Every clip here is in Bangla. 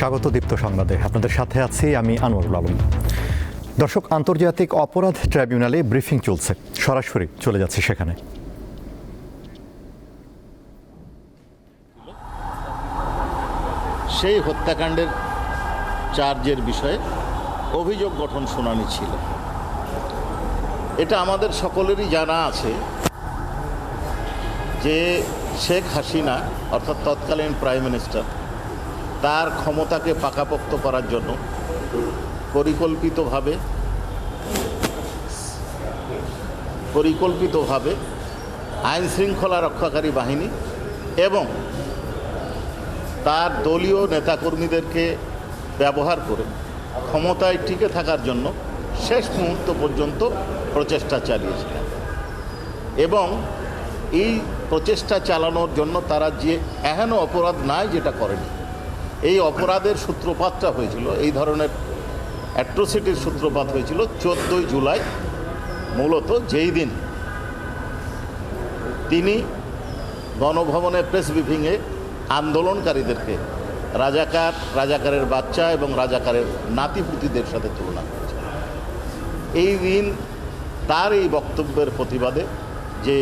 স্বাগত দীপ্ত সংবাদে। আপনাদের সাথে আছি আমি আনোয়ারুল আলম। দর্শক, আন্তর্জাতিক অপরাধ ট্রাইব্যুনালে ব্রিফিং চলছে। সরাসরি চলে যাচ্ছে সেখানে। সেই হত্যাকাণ্ডের চার্জের বিষয়ে অভিযোগ গঠন শুনানি ছিল। এটা আমাদের সকলেরই জানা আছে যে শেখ হাসিনা, অর্থাৎ তৎকালীন প্রাইম মিনিস্টার তার ক্ষমতাকে পাকাপোক্ত করার জন্য পরিকল্পিতভাবে পরিকল্পিতভাবে আইন শৃঙ্খলা রক্ষাকারী বাহিনী এবং তার দলীয় নেতাকর্মীদেরকে ব্যবহার করে ক্ষমতায় টিকে থাকার জন্য শেষ মুহূর্ত পর্যন্ত প্রচেষ্টা চালিয়েছিলেন এবং এই প্রচেষ্টা চালানোর জন্য তারা যে এহেন অপরাধ নাই যেটা করেনি। এই অপরাধের সূত্রপাতটা হয়েছিল, এই ধরনের অ্যাট্রোসিটির সূত্রপাত হয়েছিল চোদ্দোই জুলাই, মূলত যেই দিন তিনি গণভবনে প্রেস ব্রিফিংয়ে আন্দোলনকারীদেরকে রাজাকার, রাজাকারের বাচ্চা এবং রাজাকারের নাতিপুতিদের সাথে তুলনা করেছে। এই দিন তার এই বক্তব্যের প্রতিবাদে যে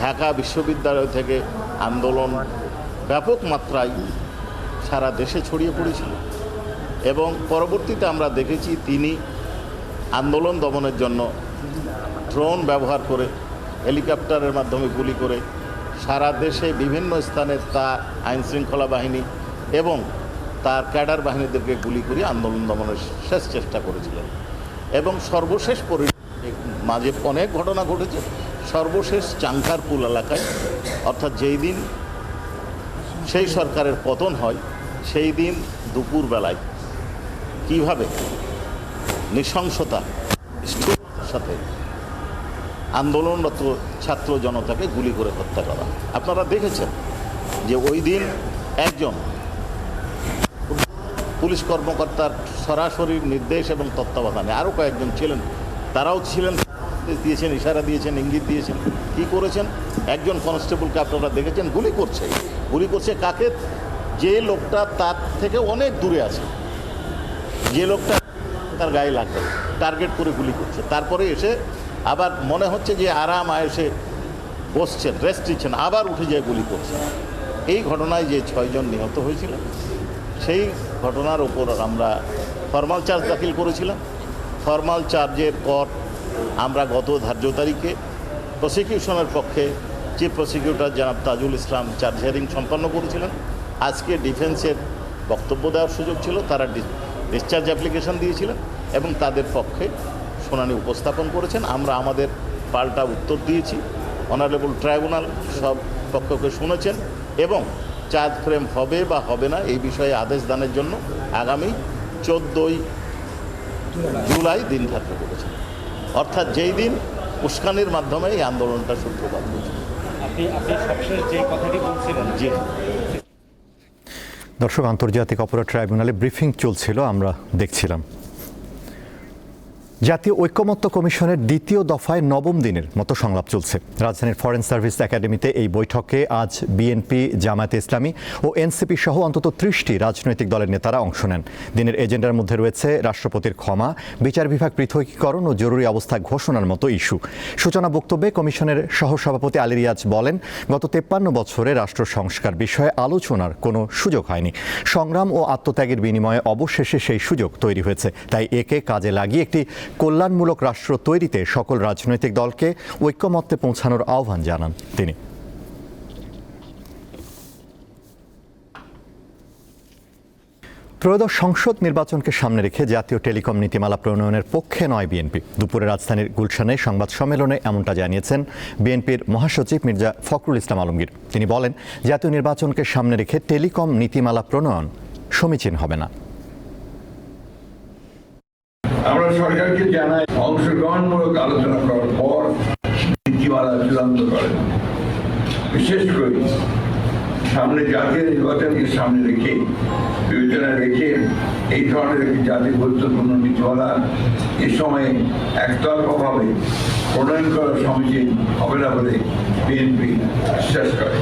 ঢাকা বিশ্ববিদ্যালয় থেকে আন্দোলন ব্যাপক মাত্রায় সারা দেশে ছড়িয়ে পড়েছিল। এবং পরবর্তীতে আমরা দেখেছি তিনি আন্দোলন দমনের জন্য ড্রোন ব্যবহার করে, হেলিকপ্টারের মাধ্যমে গুলি করে সারা দেশে বিভিন্ন স্থানে তার আইন শৃঙ্খলা বাহিনী এবং তার ক্যাডার বাহিনীদেরকে গুলি করে আন্দোলন দমনের শেষ চেষ্টা করেছিলেন। এবং সর্বশেষ পরি মাঝে অনেক ঘটনা ঘটেছে। সর্বশেষ চাঙ্কারপুল এলাকায়, অর্থাৎ যেই দিন সেই সরকারের পতন হয় সেই দিন দুপুরবেলায়। কীভাবে? নৃশংসতা সাথে আন্দোলনরত ছাত্র জনতাকে গুলি করে হত্যা করা। আপনারা দেখেছেন যে ওই দিন একজন পুলিশ কর্মকর্তার সরাসরি নির্দেশ এবং তত্ত্বাবধানে আরও কয়েকজন ছিলেন। তারাও ছিলেন দিয়েছেন, ইশারা দিয়েছেন, ইঙ্গিত দিয়েছেন। কি করেছেন? একজন কনস্টেবলকে আপনারা দেখেছেন, গুলি করছে। গুলি করছে কাকে? যে লোকটা তার থেকে অনেক দূরে আছে। যে লোকটা তার গায়ে লাগবে, টার্গেট করে গুলি করছে। তারপরে এসে আবার মনে হচ্ছে যে আরাম আয়েসে বসছেন রেস্ট নিচ্ছেন, আবার উঠে যেয়ে গুলি করছেন এই ঘটনায় যে ছয়জন নিহত হয়েছিল, সেই ঘটনার ওপর আমরা ফর্মাল চার্জ দাখিল করেছিলাম। ফর্মাল চার্জের পর আমরা গত ধার্য তারিখে প্রসিকিউশনের পক্ষে চিফ প্রসিকিউটর জনাব তাজুল ইসলাম চার্জ হিয়ারিং সম্পন্ন করেছিলেন। আজকে ডিফেন্সের বক্তব্য দেওয়ার সুযোগ ছিল, তারা ডিসচার্জ অ্যাপ্লিকেশন দিয়েছিলেন এবং তাদের পক্ষে শুনানি উপস্থাপন করেছেন। আমরা আমাদের পাল্টা উত্তর দিয়েছি। অনারেবল ট্রাইব্যুনাল সব পক্ষকে শুনেছেন এবং চার্জ ফ্রেম হবে বা হবে না এই বিষয়ে আদেশ দানের জন্য আগামী চোদ্দোই জুলাই দিন ধার্য করেছেন। অর্থাৎ যেই দিন উস্কানির মাধ্যমে এই আন্দোলনটা সূত্রপাত হয়েছিল আপনি আপনি যে কথাটি বলছিলেন জি। দর্শক আন্তর্জাতিক অপরাধ ট্রাইব্যুনালে ব্রিফিং চলছিল আমরা দেখছিলাম। জাতীয় ঐক্যমত্য কমিশনের দ্বিতীয় দফায় নবম দিনের মতো সংলাপ চলছে। রাজধানীর ফরেন সার্ভিস একাডেমিতে এই বৈঠকে আজ বিএনপি জামায়াতে ইসলামী ও এনসিপি সহ অন্তত ত্রিশটি রাজনৈতিক দলের নেতারা অংশ নেন। দিনের এজেন্ডার মধ্যে রয়েছে রাষ্ট্রপতির ক্ষমা, বিচার বিভাগ পৃথকীকরণ ও জরুরি অবস্থা ঘোষণার মতো ইস্যু। সূচনা বক্তব্যে কমিশনের সহসভাপতি আলী রিয়াজ বলেন, গত তেপ্পান্ন বছরে রাষ্ট্র সংস্কার বিষয়ে আলোচনার কোনো সুযোগ হয়নি। সংগ্রাম ও আত্মত্যাগের বিনিময়ে অবশেষে সেই সুযোগ তৈরি হয়েছে। তাই একে কাজে লাগিয়ে একটি কল্যাণমূলক রাষ্ট্র তৈরিতে সকল রাজনৈতিক দলকে ঐক্যমত্যে পৌঁছানোর আহ্বান জানান তিনি। ত্রয়োদশ সংসদ নির্বাচনকে সামনে রেখে জাতীয় টেলিকম নীতিমালা প্রণয়নের পক্ষে নয় বিএনপি। দুপুরে রাজধানীর গুলশানে সংবাদ সম্মেলনে এমনটা জানিয়েছেন বিএনপির মহাসচিব মির্জা ফখরুল ইসলাম আলমগীর। তিনি বলেন, জাতীয় নির্বাচনকে সামনে রেখে টেলিকম নীতিমালা প্রণয়ন সমীচীন হবে না। আমরা সরকারকে জানাই অংশগ্রহণমূলক আলোচনা করার পর নীতিমালা চূড়ান্ত করেন বিশেষ করে সামনে জাতীয় নির্বাচনকে সামনে রেখে, বিবেচনা রেখে এই ধরনের একটি জাতীয় গুরুত্বপূর্ণ নীতিমালা এ সময়ে একতরফাভাবে প্রণয়ন করা সমীচীন হবে না বলে বিএনপি বিশ্বাস করে।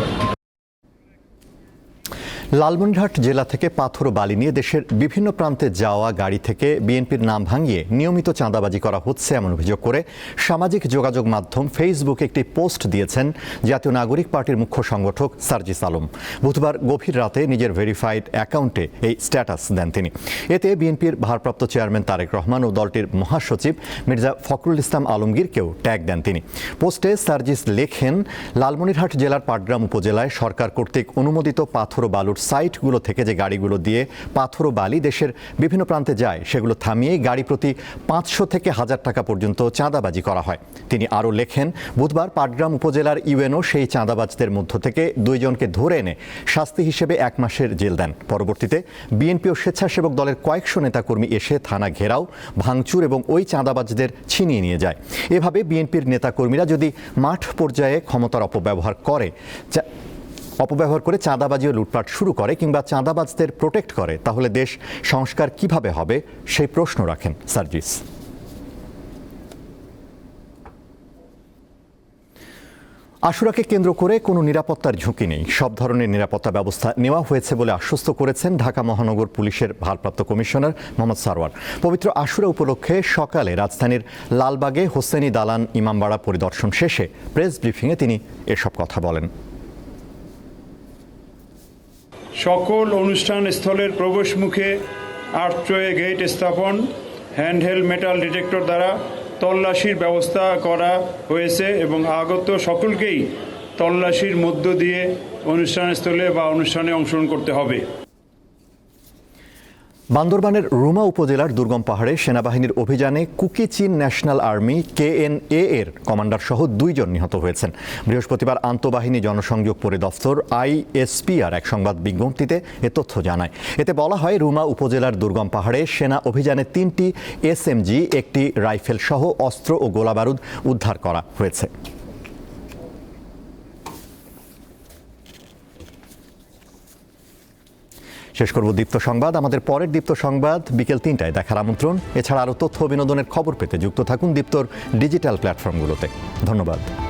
লালমনিরহাট জেলা থেকে পাথর বালি নিয়ে দেশের বিভিন্ন প্রান্তে যাওয়া গাড়ি থেকে বিএনপির নাম ভাঙিয়ে নিয়মিত চাঁদাবাজি করা হচ্ছে এমন অভিযোগ করে সামাজিক যোগাযোগ মাধ্যম ফেসবুকে একটি পোস্ট দিয়েছেন জাতীয় নাগরিক পার্টির মুখ্য সংগঠক সার্জিস আলম। বুধবার গভীর রাতে নিজের ভেরিফাইড অ্যাকাউন্টে এই স্ট্যাটাস দেন তিনি। এতে বিএনপির ভারপ্রাপ্ত চেয়ারম্যান তারেক রহমান ও দলটির মহাসচিব মির্জা ফখরুল ইসলাম আলমগীরকেও ট্যাগ দেন তিনি। পোস্টে সার্জিস লেখেন, লালমনিরহাট জেলার পাটগ্রাম উপজেলায় সরকার কর্তৃক অনুমোদিত পাথর ও বালুর সাইটগুলো থেকে যে গাড়িগুলো দিয়ে পাথর ও বালি দেশের বিভিন্ন প্রান্তে যায়, সেগুলো থামিয়ে গাড়ি প্রতি পাঁচশো থেকে হাজার টাকা পর্যন্ত চাঁদাবাজি করা হয়। তিনি আরও লেখেন, বুধবার পাটগ্রাম উপজেলার ইউএনও সেই চাঁদাবাজদের মধ্য থেকে দুইজনকে ধরে এনে শাস্তি হিসেবে এক মাসের জেল দেন। পরবর্তীতে বিএনপি ও স্বেচ্ছাসেবক দলের কয়েকশো নেতাকর্মী এসে থানা ঘেরাও, ভাঙচুর এবং ওই চাঁদাবাজদের ছিনিয়ে নিয়ে যায়। এভাবে বিএনপির নেতাকর্মীরা যদি মাঠ পর্যায়ে ক্ষমতার অপব্যবহার করে অপব্যবহার করে চাঁদাবাজি ও লুটপাট শুরু করে কিংবা চাঁদাবাজদের প্রোটেক্ট করে, তাহলে দেশ সংস্কার কীভাবে হবে সেই প্রশ্ন রাখেন সার্জিস। আশুরাকে কেন্দ্র করে কোনো নিরাপত্তার ঝুঁকি নেই। সব ধরনের নিরাপত্তা ব্যবস্থা নেওয়া হয়েছে বলে আশ্বস্ত করেছেন ঢাকা মহানগর পুলিশের ভারপ্রাপ্ত কমিশনার মোহাম্মদ সারওয়ার। পবিত্র আশুরা উপলক্ষে সকালে রাজধানীর লালবাগে হোসেনি দালান ইমামবাড়া পরিদর্শন শেষে প্রেস ব্রিফিংয়ে তিনি এসব কথা বলেন। সকল অনুষ্ঠান স্থলের প্রবেশ মুখে আর্চওয়ে গেট স্থাপন, হ্যান্ডহেল মেটাল ডিটেক্টর দ্বারা তল্লাশির ব্যবস্থা করা হয়েছে এবং আগত সকলকেই তল্লাশির মধ্য দিয়ে অনুষ্ঠানস্থলে বা অনুষ্ঠানে অংশগ্রহণ করতে হবে। বান্দরবানের রুমা উপজেলার দুর্গম পাহাড়ে সেনাবাহিনীর অভিযানে Kuki Chin national army KNA এর কমান্ডার সহ দুইজন নিহত হয়েছেন। বৃহস্পতিবার আন্তঃবাহিনী জনসংযোগ পরিদপ্তর আইএসপিআর এক সংবাদ বিজ্ঞপ্তিতে এ তথ্য জানায়। এতে বলা হয়, রুমা উপজেলার দুর্গম পাহাড়ে সেনা অভিযানে তিনটি এসএমজি, একটি রাইফেল সহ অস্ত্র ও গোলাবারুদ উদ্ধার করা হয়েছে। শেষ করব দীপ্ত সংবাদ। আমাদের পরের দীপ্ত সংবাদ বিকেল তিনটায় দেখার আমন্ত্রণ। এছাড়া আরও তথ্য বিনোদনের খবর পেতে যুক্ত থাকুন দীপ্তর ডিজিটাল প্ল্যাটফর্মগুলোতে। ধন্যবাদ।